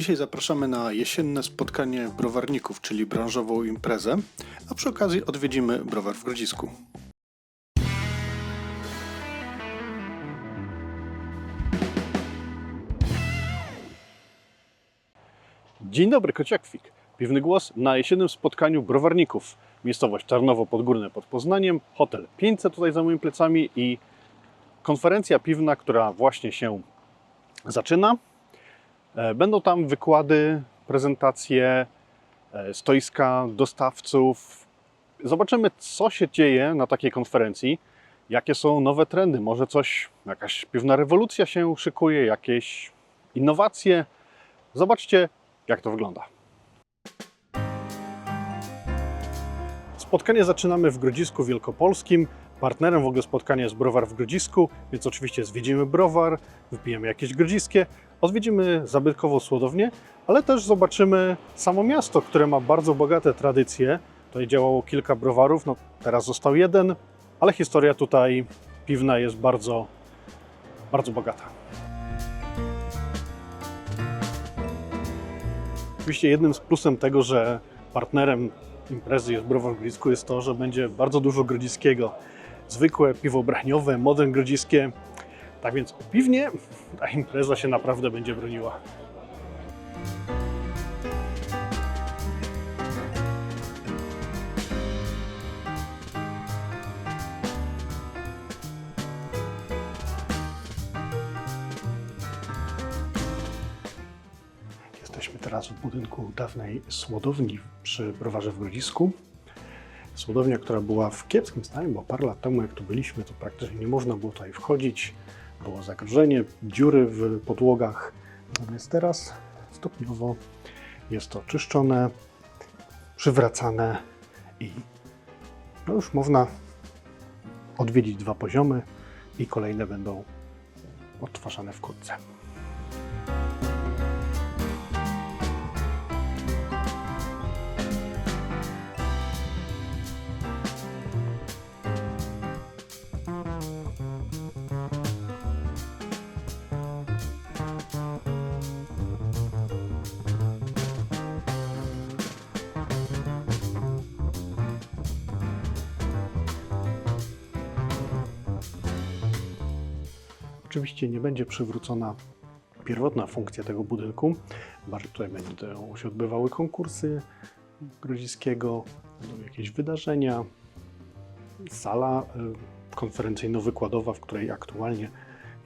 Dzisiaj zapraszamy na jesienne spotkanie browarników, czyli branżową imprezę, a przy okazji odwiedzimy browar w Grodzisku. Dzień dobry, Kociakwik. Piwny głos na jesiennym spotkaniu browarników. Miejscowość Tarnowo Podgórne pod Poznaniem, hotel 500 tutaj za moimi plecami i konferencja piwna, która właśnie się zaczyna. E, Będą tam wykłady, prezentacje, e, stoiska dostawców. Zobaczymy, co się dzieje na takiej konferencji, jakie są nowe trendy. Może coś, jakaś piwna rewolucja się szykuje, jakieś innowacje. Zobaczcie, jak to wygląda. Spotkanie zaczynamy w Grodzisku Wielkopolskim. Partnerem w ogóle spotkania jest browar w Grodzisku, więc oczywiście zwiedzimy browar, wypijemy jakieś grodziskie, odwiedzimy zabytkową słodownię, ale też zobaczymy samo miasto, które ma bardzo bogate tradycje. Tutaj działało kilka browarów, no teraz został jeden, ale historia tutaj piwna jest bardzo, bardzo bogata. Oczywiście jednym z plusem tego, że partnerem imprezy jest browar Grodzisku jest to, że będzie bardzo dużo grodziskiego. Zwykłe piwo brachniowe, modern grodziskie. Tak więc piwnie ta impreza się naprawdę będzie broniła. Teraz w budynku dawnej słodowni przy browarze w Grodzisku. Słodownia, która była w kiepskim stanie, bo parę lat temu jak tu byliśmy, to praktycznie nie można było tutaj wchodzić. Było zagrożenie, dziury w podłogach. Natomiast teraz stopniowo jest to czyszczone, przywracane i no już można odwiedzić dwa poziomy i kolejne będą odtwarzane wkrótce. Oczywiście nie będzie przywrócona pierwotna funkcja tego budynku. Tutaj będą się odbywały konkursy Grodziskiego, jakieś wydarzenia, sala y, konferencyjno-wykładowa, w której aktualnie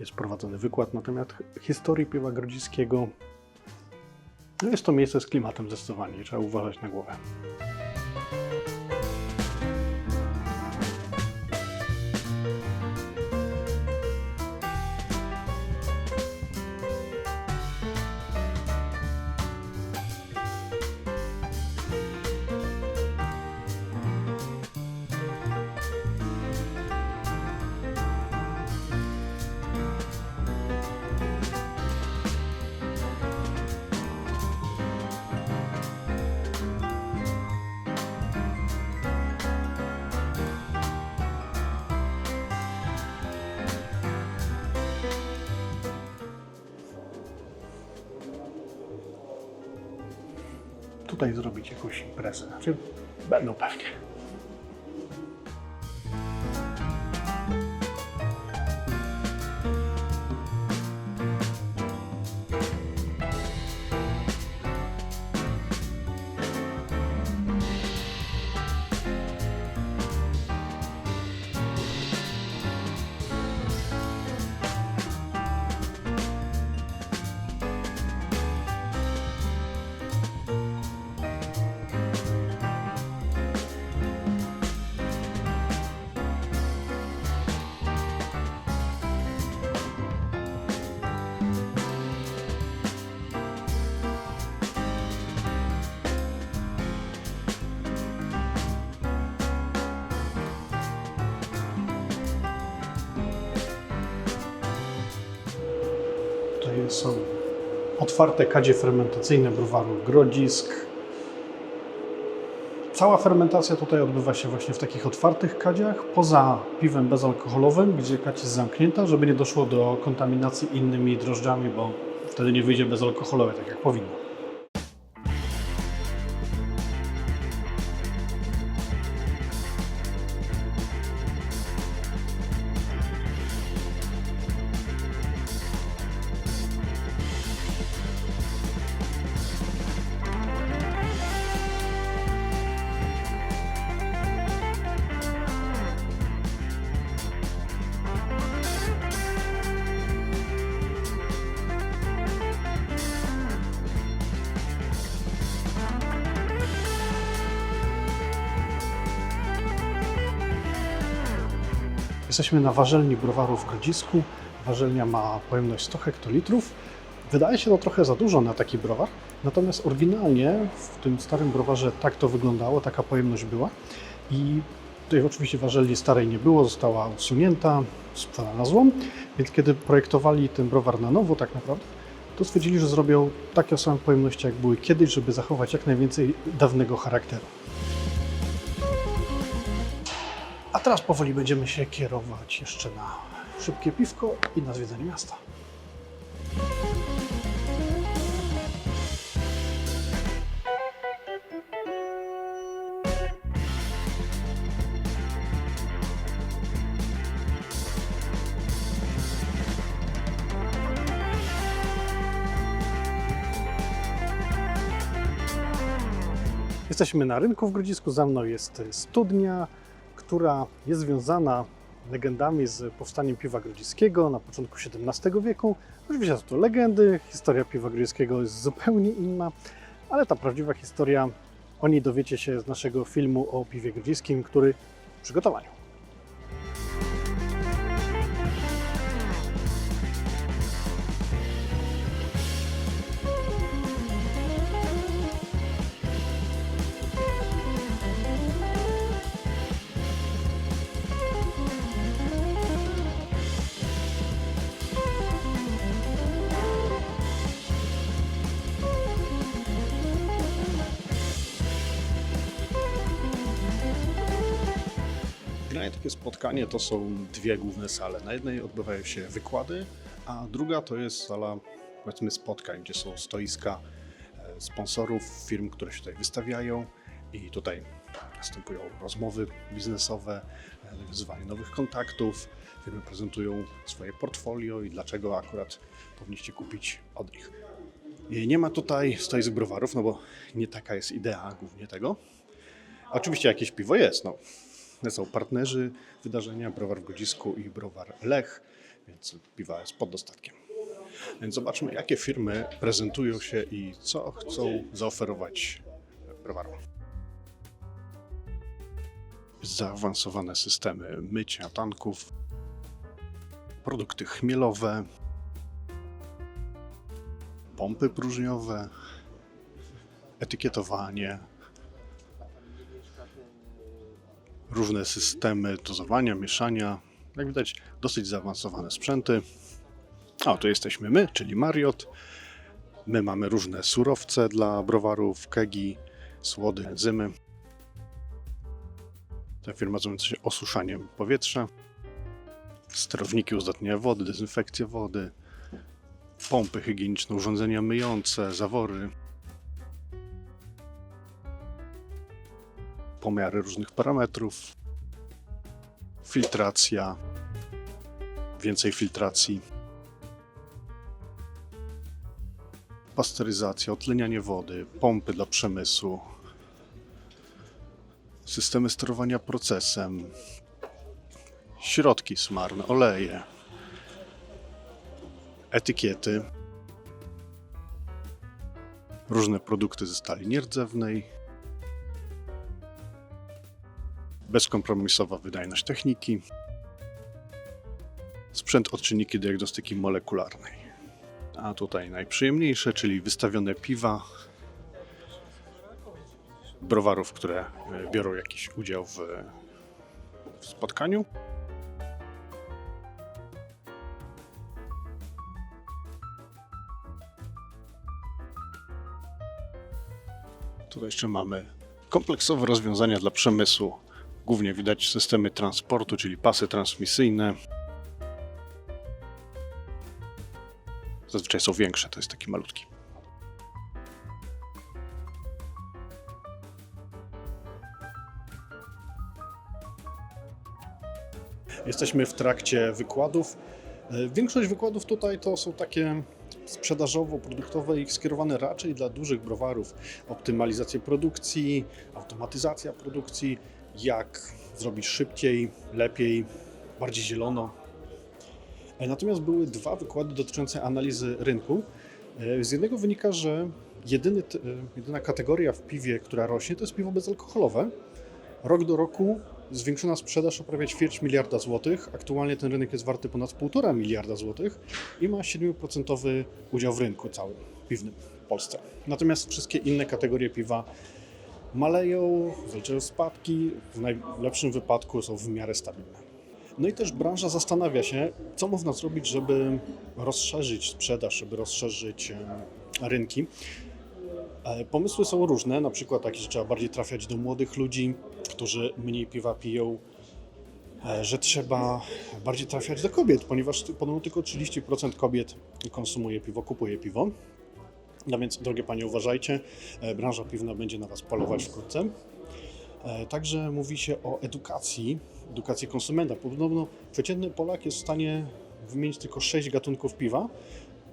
jest prowadzony wykład na temat historii piewa grodziskiego. No jest to miejsce z klimatem zdecydowanie, trzeba uważać na głowę. Tutaj zrobić jakąś imprezę. Znaczy, będą pewnie. Otwarte kadzie fermentacyjne browaru Grodzisk. Cała fermentacja tutaj odbywa się właśnie w takich otwartych kadziach, poza piwem bezalkoholowym, gdzie kadź jest zamknięta, żeby nie doszło do kontaminacji innymi drożdżami, bo wtedy nie wyjdzie bezalkoholowe, tak jak powinno. Jesteśmy na warzelni browaru w Grodzisku. Warzelnia ma pojemność 100 hektolitrów. Wydaje się to trochę za dużo na taki browar, natomiast oryginalnie w tym starym browarze tak to wyglądało, taka pojemność była. I tutaj oczywiście warzelni starej nie było, została usunięta, sprzedana na złom, więc kiedy projektowali ten browar na nowo tak naprawdę, to stwierdzili, że zrobią takie same pojemności jak były kiedyś, żeby zachować jak najwięcej dawnego charakteru. A teraz powoli będziemy się kierować jeszcze na szybkie piwko i na zwiedzanie miasta. Jesteśmy na rynku w Grodzisku. Za mną jest studnia, która jest związana legendami z powstaniem piwa grodziskiego na początku XVII wieku. Oczywiście są to legendy, historia piwa grodziskiego jest zupełnie inna, ale ta prawdziwa historia, o niej dowiecie się z naszego filmu o piwie grodziskim, który w przygotowaniu. Takie spotkanie to są dwie główne sale. Na jednej odbywają się wykłady, a druga to jest sala powiedzmy spotkań, gdzie są stoiska e, sponsorów, firm, które się tutaj wystawiają i tutaj następują rozmowy biznesowe, e, nawiązywanie nowych kontaktów, firmy prezentują swoje portfolio i dlaczego akurat powinniście kupić od nich. Nie ma tutaj stoisk browarów, no bo nie taka jest idea głównie tego. Oczywiście jakieś piwo jest, no. Są partnerzy wydarzenia, browar w Godzisku i browar Lech, więc piwa jest pod dostatkiem. Więc zobaczmy, jakie firmy prezentują się i co chcą zaoferować browarom. Zaawansowane systemy mycia tanków, produkty chmielowe, pompy próżniowe, etykietowanie, różne systemy dozowania, mieszania. Jak widać, dosyć zaawansowane sprzęty. A, tu jesteśmy my, czyli Mariot. My mamy różne surowce dla browarów, kegi, słody, enzymy. Ta firma zajmująca się osuszaniem powietrza. Sterowniki uzdatniania wody, dezynfekcja wody, pompy higieniczne, urządzenia myjące, zawory. Pomiary różnych parametrów, filtracja, więcej filtracji, pasteryzacja, otlenianie wody, pompy dla przemysłu, systemy sterowania procesem, środki smarne, oleje, etykiety, różne produkty ze stali nierdzewnej, bezkompromisowa wydajność techniki, sprzęt odczynniki diagnostyki molekularnej. A tutaj najprzyjemniejsze, czyli wystawione piwa browarów, które e, biorą jakiś udział w, w spotkaniu. Tutaj jeszcze mamy kompleksowe rozwiązania dla przemysłu Głównie widać systemy transportu, czyli pasy transmisyjne. Zazwyczaj są większe, to jest taki malutki. Jesteśmy w trakcie wykładów. Większość wykładów tutaj to są takie sprzedażowo-produktowe i skierowane raczej dla dużych browarów. Optymalizacja produkcji, automatyzacja produkcji, jak zrobić szybciej, lepiej, bardziej zielono. E, Natomiast były dwa wykłady dotyczące analizy rynku. E, Z jednego wynika, że jedyny, e, jedyna kategoria w piwie, która rośnie, to jest piwo bezalkoholowe. Rok do roku zwiększona sprzedaż o prawie ćwierć miliarda złotych. Aktualnie ten rynek jest warty ponad 1,5 miliarda złotych i ma 7% udział w rynku całym piwnym w Polsce. Natomiast wszystkie inne kategorie piwa maleją, zaliczają spadki, w najlepszym wypadku są w miarę stabilne. No i też branża zastanawia się, co można zrobić, żeby rozszerzyć sprzedaż, żeby rozszerzyć rynki. E, Pomysły są różne, na przykład takie, że trzeba bardziej trafiać do młodych ludzi, którzy mniej piwa piją, e, że trzeba bardziej trafiać do kobiet, ponieważ podobno tylko 30% kobiet konsumuje piwo, kupuje piwo. No więc, drogie panie, uważajcie, e, branża piwna będzie na was polować wkrótce. E, Także mówi się o edukacji, edukacji konsumenta. Podobno przeciętny Polak jest w stanie wymienić tylko 6 gatunków piwa.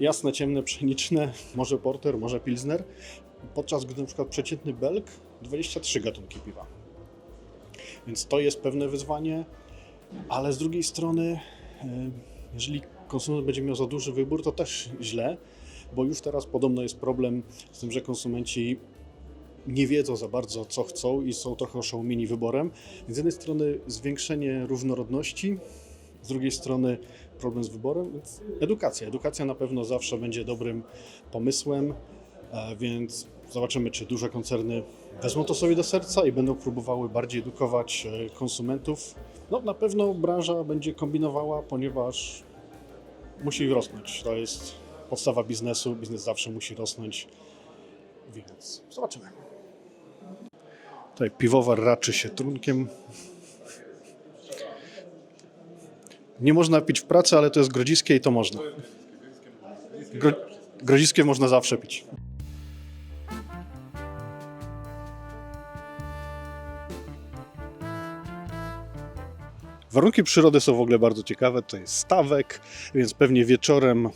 Jasne, ciemne, pszeniczne, może porter, może pilsner, podczas gdy na przykład przeciętny Belg 23 gatunki piwa. Więc to jest pewne wyzwanie, ale z drugiej strony, e, jeżeli konsument będzie miał za duży wybór, to też źle, bo już teraz podobno jest problem z tym, że konsumenci nie wiedzą za bardzo, co chcą i są trochę oszołomieni wyborem. Z jednej strony zwiększenie różnorodności, z drugiej strony problem z wyborem, więc edukacja. Edukacja na pewno zawsze będzie dobrym pomysłem, e, więc zobaczymy, czy duże koncerny wezmą to sobie do serca i będą próbowały bardziej edukować e, konsumentów. No na pewno branża będzie kombinowała, ponieważ musi rosnąć. To jest podstawa biznesu, biznes zawsze musi rosnąć, więc zobaczymy. Tutaj piwowar raczy się trunkiem. Nie można pić w pracy, ale to jest grodziskie i to można. Gro, grodziskie można zawsze pić. Warunki przyrody są w ogóle bardzo ciekawe. To jest stawek, więc pewnie wieczorem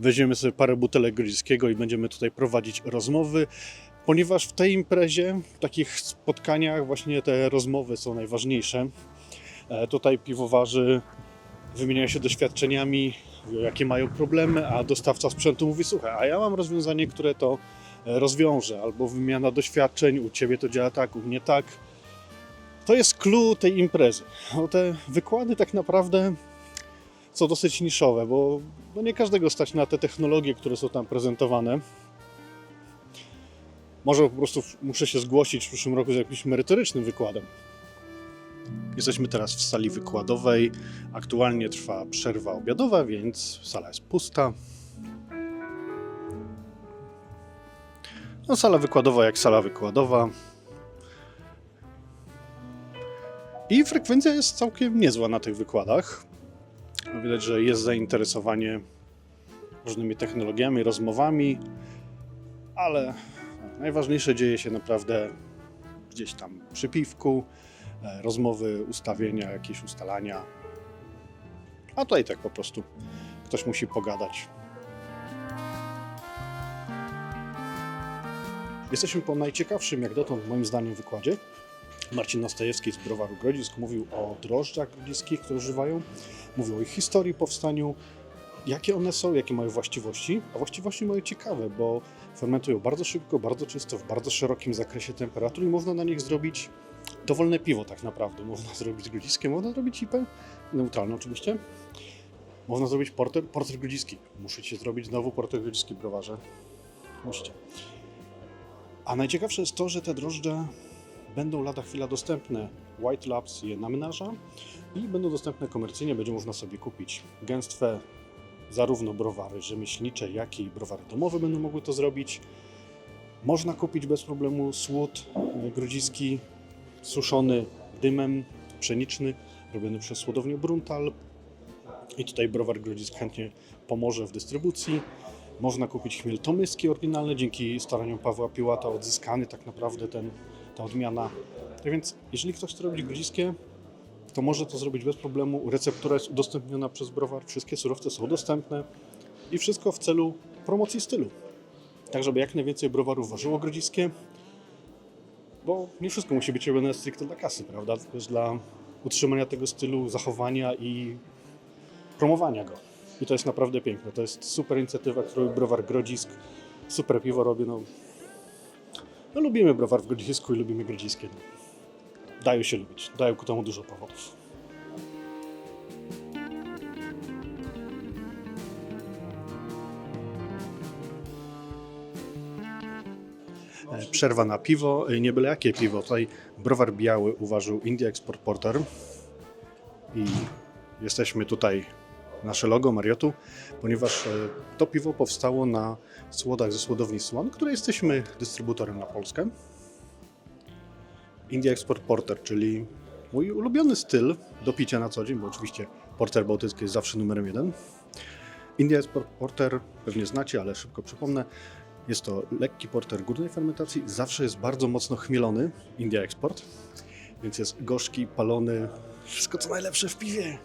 weźmiemy sobie parę butelek grodziskiego i będziemy tutaj prowadzić rozmowy, ponieważ w tej imprezie, w takich spotkaniach właśnie te rozmowy są najważniejsze. E, Tutaj piwowarzy wymieniają się doświadczeniami, jakie mają problemy, a dostawca sprzętu mówi, słuchaj, a ja mam rozwiązanie, które to e, rozwiąże, albo wymiana doświadczeń, u Ciebie to działa tak, u mnie tak. To jest clue tej imprezy. No te wykłady tak naprawdę są dosyć niszowe, bo no nie każdego stać na te technologie, które są tam prezentowane. Może po prostu muszę się zgłosić w przyszłym roku z jakimś merytorycznym wykładem. Jesteśmy teraz w sali wykładowej. Aktualnie trwa przerwa obiadowa, więc sala jest pusta. No, sala wykładowa jak sala wykładowa. I frekwencja jest całkiem niezła na tych wykładach. Widać, że jest zainteresowanie różnymi technologiami, rozmowami, ale najważniejsze dzieje się naprawdę gdzieś tam przy piwku, e, rozmowy, ustawienia, jakieś ustalania. A tutaj tak po prostu ktoś musi pogadać. Jesteśmy po najciekawszym, jak dotąd moim zdaniem, wykładzie. Marcin Nastajewski z Browaru Grodzisk mówił o drożdżach grodziskich, które używają. Mówił o ich historii, powstaniu, jakie one są, jakie mają właściwości. A właściwości mają ciekawe, bo fermentują bardzo szybko, bardzo czysto, w bardzo szerokim zakresie temperatur i można na nich zrobić dowolne piwo tak naprawdę. Można zrobić grodziskie, można zrobić IPę, neutralne oczywiście. Można zrobić porter, porter grodziski. Musicie zrobić znowu porter grodziski browarze. Musicie. A najciekawsze jest to, że te drożdże będą lada chwila dostępne. White Labs je namnaża i będą dostępne komercyjnie, będzie można sobie kupić. Gęstwe zarówno browary rzemieślnicze, jak i browary domowe będą mogły to zrobić. Można kupić bez problemu słód e, grodziski suszony dymem pszeniczny, robiony przez słodownię Bruntal. I tutaj browar grodzisk chętnie pomoże w dystrybucji. Można kupić chmiel tomyski oryginalny, dzięki staraniom Pawła Piłata odzyskany tak naprawdę ten, ta odmiana. Tak więc, jeżeli ktoś chce robić grodziskie, to może to zrobić bez problemu. Receptura jest udostępniona przez browar, wszystkie surowce są dostępne i wszystko w celu promocji stylu. Tak, żeby jak najwięcej browarów ważyło grodziskie, bo nie wszystko musi być robione stricte dla kasy, prawda? Też dla utrzymania tego stylu, zachowania i promowania go. I to jest naprawdę piękne. To jest super inicjatywa, którą browar Grodzisk. Super piwo robi. No. No, lubimy browar w Grodzisku i lubimy Grodziskie. Dają się lubić, dają ku temu dużo powodów. E, Przerwa na piwo, e, nie byle jakie piwo. Tutaj browar biały uważał India Export Porter i jesteśmy tutaj, nasze logo Mariotu, ponieważ e, to piwo powstało na słodach ze słodowni Swan, której jesteśmy dystrybutorem na Polskę. India Export Porter, czyli mój ulubiony styl do picia na co dzień, bo oczywiście porter bałtycki jest zawsze numerem jeden. India Export Porter pewnie znacie, ale szybko przypomnę. Jest to lekki porter górnej fermentacji, zawsze jest bardzo mocno chmielony, India Export, więc jest gorzki, palony, wszystko co najlepsze w piwie.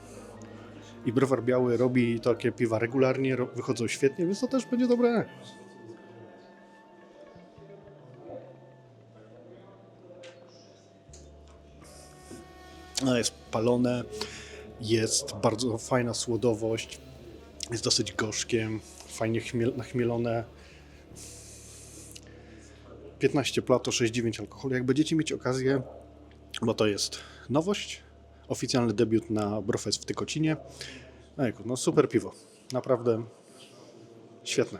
I browar biały robi takie piwa regularnie, wychodzą świetnie, więc to też będzie dobre. Jest palone, jest bardzo fajna słodowość, jest dosyć gorzkie, fajnie chmiel, nachmielone. 15 plato, 6,9 alkoholu. Jak będziecie mieć okazję, bo to jest nowość, oficjalny debiut na Brofest w Tykocinie. Ejku, no super piwo, naprawdę świetne.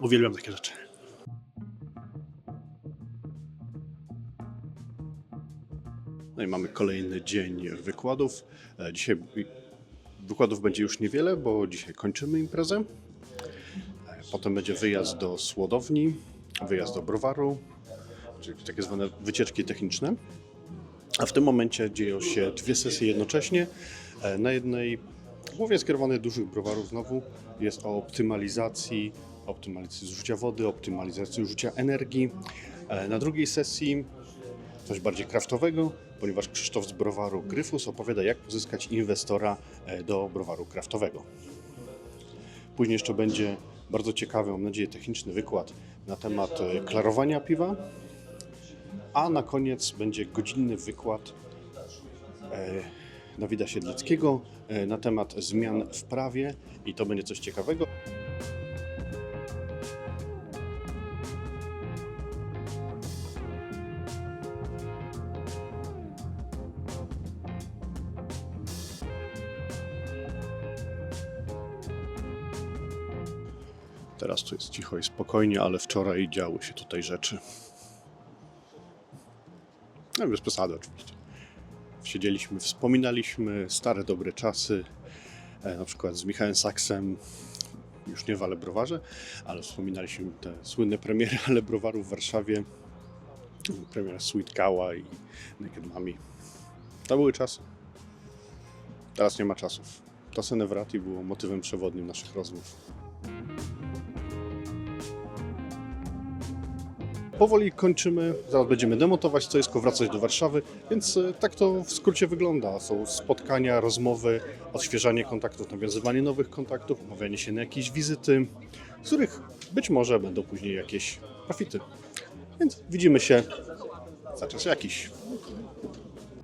Uwielbiam takie rzeczy. No i mamy kolejny dzień wykładów. E, Dzisiaj wykładów będzie już niewiele, bo dzisiaj kończymy imprezę. E, Potem będzie wyjazd do Słodowni, wyjazd do browaru, czyli takie zwane wycieczki techniczne. A w tym momencie dzieją się dwie sesje jednocześnie. E, Na jednej, głównie skierowanej do dużych browarów znowu, jest o optymalizacji, optymalizacji zużycia wody, optymalizacji użycia energii. E, Na drugiej sesji coś bardziej kraftowego, ponieważ Krzysztof z browaru Gryfus opowiada, jak pozyskać inwestora e, do browaru kraftowego. Później jeszcze będzie bardzo ciekawy, mam nadzieję, techniczny wykład na temat klarowania piwa, a na koniec będzie godzinny wykład e, Dawida Siedleckiego e, na temat zmian w prawie i to będzie coś ciekawego. Teraz tu jest cicho i spokojnie, ale wczoraj działy się tutaj rzeczy. No bez przesady oczywiście. Siedzieliśmy, wspominaliśmy stare, dobre czasy, e, na przykład z Michałem Saksem, już nie w Alebrowarze, ale wspominaliśmy te słynne premiery Alebrowaru w Warszawie, premiera Sweet Cowa i Naked Mami. To były czasy. Teraz nie ma czasów. To Senewrati było motywem przewodnim naszych rozmów. Powoli kończymy, zaraz będziemy demontować stoisko, wracać do Warszawy, więc e, tak to w skrócie wygląda. Są spotkania, rozmowy, odświeżanie kontaktów, nawiązywanie nowych kontaktów, umawianie się na jakieś wizyty, z których być może będą później jakieś profity. Więc widzimy się za czas jakiś.